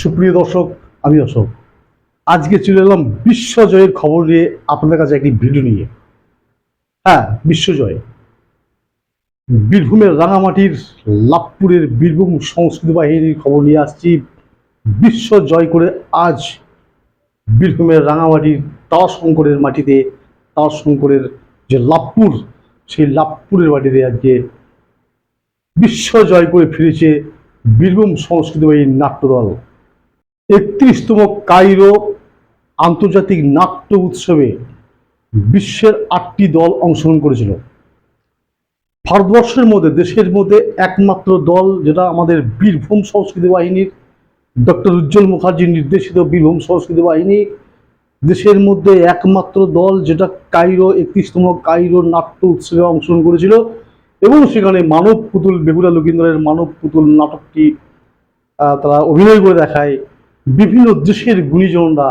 সুপ্রিয় দর্শক, আমি অশোক। আজকে চলে এলাম বিশ্বজয়ের খবর নিয়ে আপনাদের কাছে একটি ভিডিও নিয়ে। হ্যাঁ বিশ্বজয়। বীরভূমের রাঙামাটির লাভপুরের বীরভূম সংস্কৃতি বাহিনীর খবর নিয়ে আসছি। বিশ্ব জয় করে আজ বীরভূমের রাঙামাটির তারাশঙ্করের মাটিতে, তারাশঙ্করের যে লাভপুর, সেই লাভপুরের মাটিতে আজকে বিশ্ব জয় করে ফিরেছে বীরভূম সংস্কৃতি বাহিনীর নাট্যদল। একত্রিশতম কাইরো আন্তর্জাতিক নাট্য উৎসবে বিশ্বের আটটি দল অংশগ্রহণ করেছিল। ভারতবর্ষের মধ্যে, দেশের মধ্যে একমাত্র দল যেটা আমাদের বীরভূম সংস্কৃতি বাহিনীর, ডক্টর উজ্জ্বল মুখার্জির নির্দেশিত বীরভূম সংস্কৃতি বাহিনী। দেশের মধ্যে একমাত্র দল যেটা কাইরো, একত্রিশতম কাইরো নাট্য উৎসবে অংশগ্রহণ করেছিল এবং সেখানে মানব পুতুল বেহুলা লক্ষিন্দরের মানব পুতুল নাটকটি তারা অভিনয় করে দেখায়। বিভিন্ন দেশের গুণীজনরা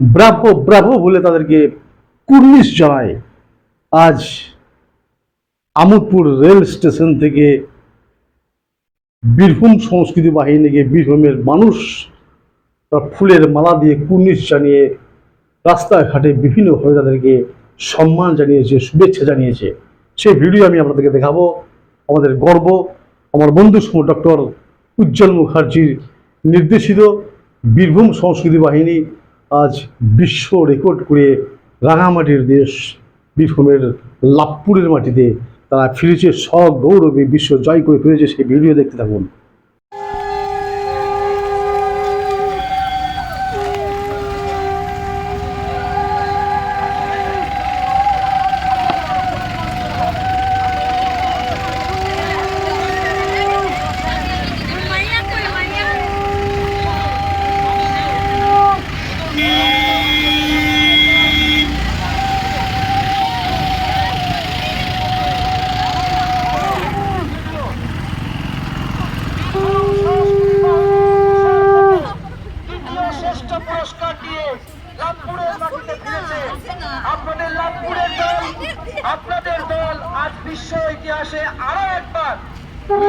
ব্রাভো ব্রাভো বলে তাদেরকে কুর্নিশ জানায়। আজ আমোদপুর রেল স্টেশন থেকে বীরভূম সংস্কৃতি বাহিনীকে বীরভূমের মানুষ ফুলের মালা দিয়ে কুর্নিশ জানিয়ে রাস্তাঘাটে বিভিন্নভাবে তাদেরকে সম্মান জানিয়েছে, শুভেচ্ছা জানিয়েছে। সেই ভিডিও আমি আপনাদেরকে দেখাবো। আমাদের গর্ব। আমার বন্ধু সম ডক্টর উজ্জ্বল মুখার্জির নির্দেশিত। বীরভূম সংস্কৃতি বাহিনী আজ বিশ্ব রেকর্ড করে রাঙামাটির দেশ বীরভূমের লাভপুরের মাটিতে তারা ফিরেছে সগৌরবে, বিশ্ব জয় করে ফিরেছে সেই ভিডিও দেখতে থাকুন Lumayan tuh, lumayan. দ্বিতীয় শ্রেষ্ঠ পুরস্কার দিয়ে লাভপুরের মাটিতে ফিরেছে আপনাদের লাভপুরের দল আপনাদের দল আজ বিশ্ব ইতিহাসে আরও একবার মিশরে দ্বিতীয় শ্রেষ্ঠ পুরস্কার পেল সারা বিশ্বের তেইশটি দলকে পিছনে রেখে তারা দ্বিতীয় শ্রেষ্ঠ সম্মান গ্রহণ করল বীরভূম সংস্কৃতি বাহিনী লাভপুর লাভপুর সারা বিশ্বের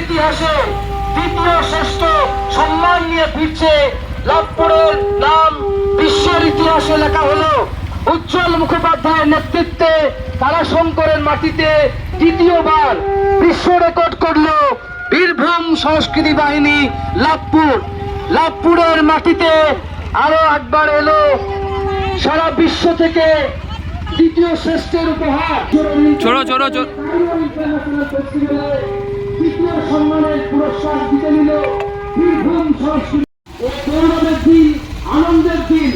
ইতিহাসে দ্বিতীয় শ্রেষ্ঠ সম্মান নিয়ে ফিরছে। লাভপুরের নাম বিশ্বের ইতিহাসে লেখা হলো। উজ্জ্বল মুখোপাধ্যায়ের নেতৃত্বে তারাশঙ্করের মাটিতে দ্বিতীয়বার বিশ্ব রেকর্ড করল বীরভূম সংস্কৃতি বাহিনী লাভপুর। লাভপুরের মাটিতে আরও একবার এলো সারা বিশ্ব থেকে দ্বিতীয় শ্রেষ্ঠের উপহার। ছোড়ো ছোড়ো ছোড়ো ইন্টারন্যাশনাল ফেস্টিভ্যালে তৃতীয় সম্মানের পুরস্কার জিতে নিল বীরভূম সংস্কৃতি। গৌরবের দিন আনন্দের দিন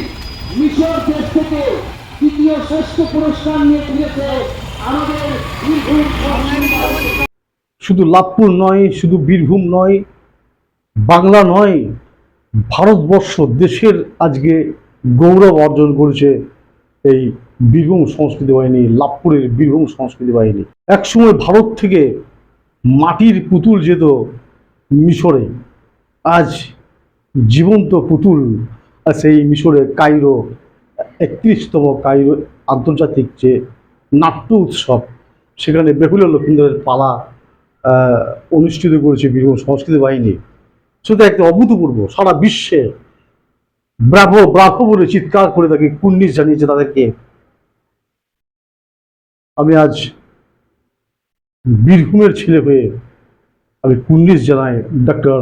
মিশর দেশ থেকে তৃতীয় শ্রেষ্ঠ পুরস্কার নিয়ে ফিরেছে শুধু লাভপুর নয়, শুধু বীরভূম নয়, বাংলা নয়, ভারতবর্ষ দেশের আজকে গৌরব অর্জন করেছে এই বীরভূম সংস্কৃতি বাহিনী লাভপুরের বীরভূম সংস্কৃতি বাহিনী। একসময় ভারত থেকে মাটির পুতুল যেত মিশরে, আজ জীবন্ত পুতুল সেই মিশরে কাইরো একত্রিশতম কাইরো আন্তর্জাতিক যে নাট্য উৎসব সেখানে বেহুলা লক্ষিন্দরের পালা অনুষ্ঠিত করেছে বীরভূম সংস্কৃতি বাহিনী। সেটা একটা অভূতপূর্ব, সারা বিশ্বে ব্রাভো ব্রাভো বলে চিৎকার করে তাকে কুর্নিশ জানিয়েছে তাদেরকে। আমি আজ বীরভূমের ছেলে হয়ে আমি কুর্নিশ জানাই ডক্টর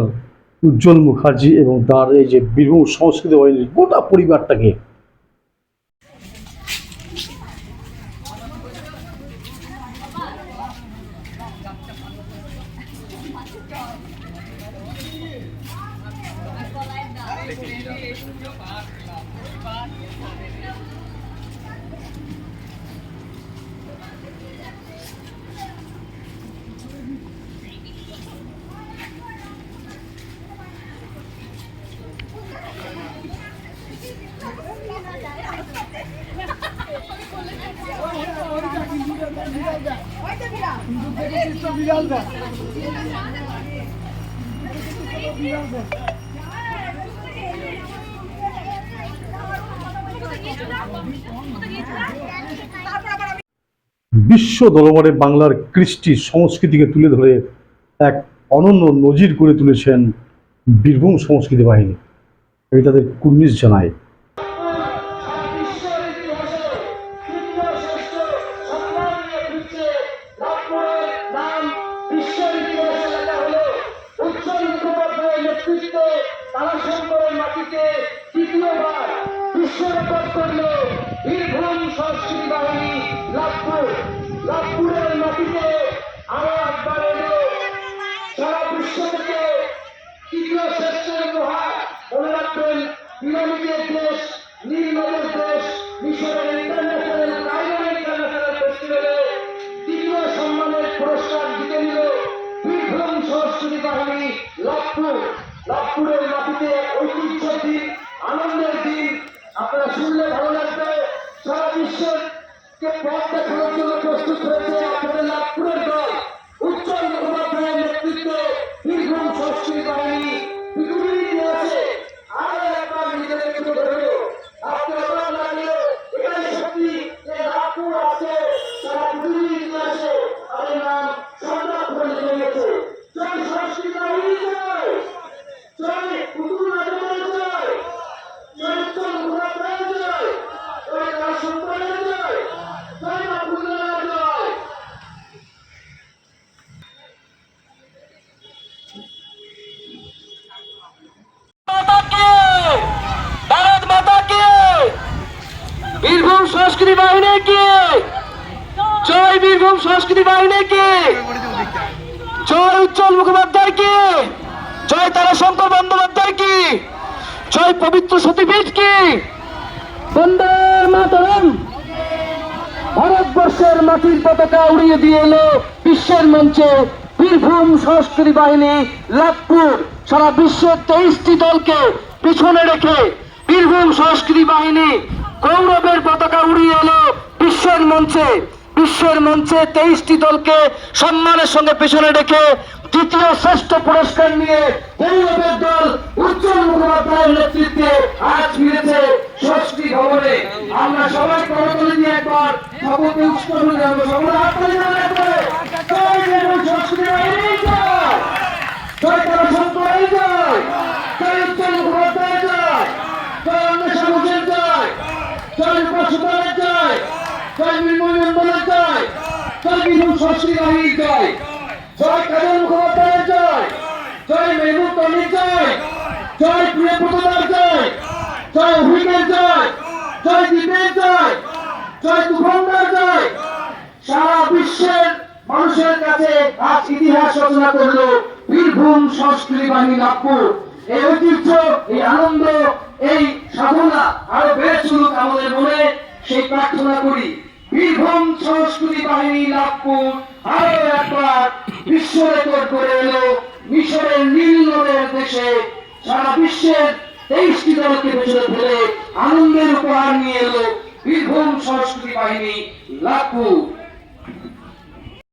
উজ্জ্বল মুখার্জি এবং তার এই যে বীরভূম সংস্কৃতি বাহিনীর গোটা পরিবারটাকে। বিশ্ব দরবারে বাংলার কৃষ্টি সংস্কৃতিকে তুলে ধরে এক অনন্য নজির করে তুলেছেন বীরভূম সংস্কৃতি বাহিনী। আমি তাদের কুর্নিশ জানায় বীরভূম সংস্কৃতি বাহিনী লাভপুর। লাভপুরের মাটিতে এক ঐতিহ্যের দিন, আনন্দের দিন। আপনারা শুনলে ভালো লাগবে। সারা বিশ্বের কে পথ দেখানোর জন্য প্রস্তুত হয়েছে আপনাদের লাভপুরের দল। উজ্জ্বল মুখোপাধ্যায়ের নেতৃত্বে বীরভূম সংস্কৃতি বাহিনী পৃথিবীর ইতিহাসে আরও একবার নিজেদের তুলে ধরল আজকে আপনারা লাগলে এখানে সত্যি যে লাভপুর আছে সারা পৃথিবীর ইতিহাসে তাদের নাম সম্রাট করে জমেছে জয় সংস্কৃতি বাহিনী জয় জয় পুতুল রাজমার জয় জয় উজ্জ্বল মুখোপাধ্যায় জয় জয় রাজশঙ্করের জয় জয় বাবুল্লাহ জয় মাতা কে ভারত মাতা কে বীরভূম সংস্কৃতি বাহিনী কে? জয় বীরভূম সংস্কৃতি বাহিনী কে? জয় উজ্জ্বল মুখোপাধ্যায় কে? জয় তারাশঙ্কর বন্দ্যোপাধ্যায় কি? জয় পবিত্র সতীপীঠ কি? বন্দে মাতরম ভারতবর্ষের মাটির পতাকা উড়িয়ে দিয়ে এলো বিশ্বের মঞ্চে বীরভূম সংস্কৃতি বাহিনী লাভপুর। সারা বিশ্বের তেইশটি দলকে পিছনে রেখে বীরভূম সংস্কৃতি বাহিনী গৌরবের পতাকা উড়িয়ে এলো বিশ্বের মঞ্চে। বিশ্বের মঞ্চে তেইশটি দলকে সম্মানের সঙ্গে পেছনে রেখে তৃতীয় শ্রেষ্ঠ পুরস্কার নিয়ে গৌরবের দল উজ্জ্বল মুখোপাধ্যায়ের নেতৃত্বে আজ ফিরেছে সংস্কৃতি ভবনে। আমরা সবাই করতলি দিয়ে একবার সকলকে উৎসব জানাব সকলে হাত তালি একবারে। জয় জয়! জয় জয়! জয় জয় জয়! রূপা সুতারের জয়। মৃন্ময় মন্ডলের জয়। বীরভূম সংস্কৃতি বাহিনীর জয়। জয় কাজল মুখোপাধ্যায়ের জয়। জয় মেহবুব তনির জয়। জয় প্রিয়প্রদার জয়। জয় অভিকের জয়। জয় দীপের জয়। জয় তুফানদার জয়। সারা বিশ্বের মানুষের কাছে আজ ইতিহাস রচনা করল বীরভূম সংস্কৃতি বাহিনী নাগপুর এই ঐতিহ্য, এই আনন্দ, এই সাধনা আরও বেড়ে চলুক আমাদের মনে সেই প্রার্থনা করি। বীরভূম সংস্কৃতি বাহিনী নাগপুর আরও একবার বিশ্ব রেকর্ড করে এলো মিশরের নীল নদের দেশে। সারা বিশ্বের তেইশটি দলকে পেছনে ফেলে আনন্দের উপহার নিয়ে এলো বীরভূম সংস্কৃতি বাহিনী লাভপুর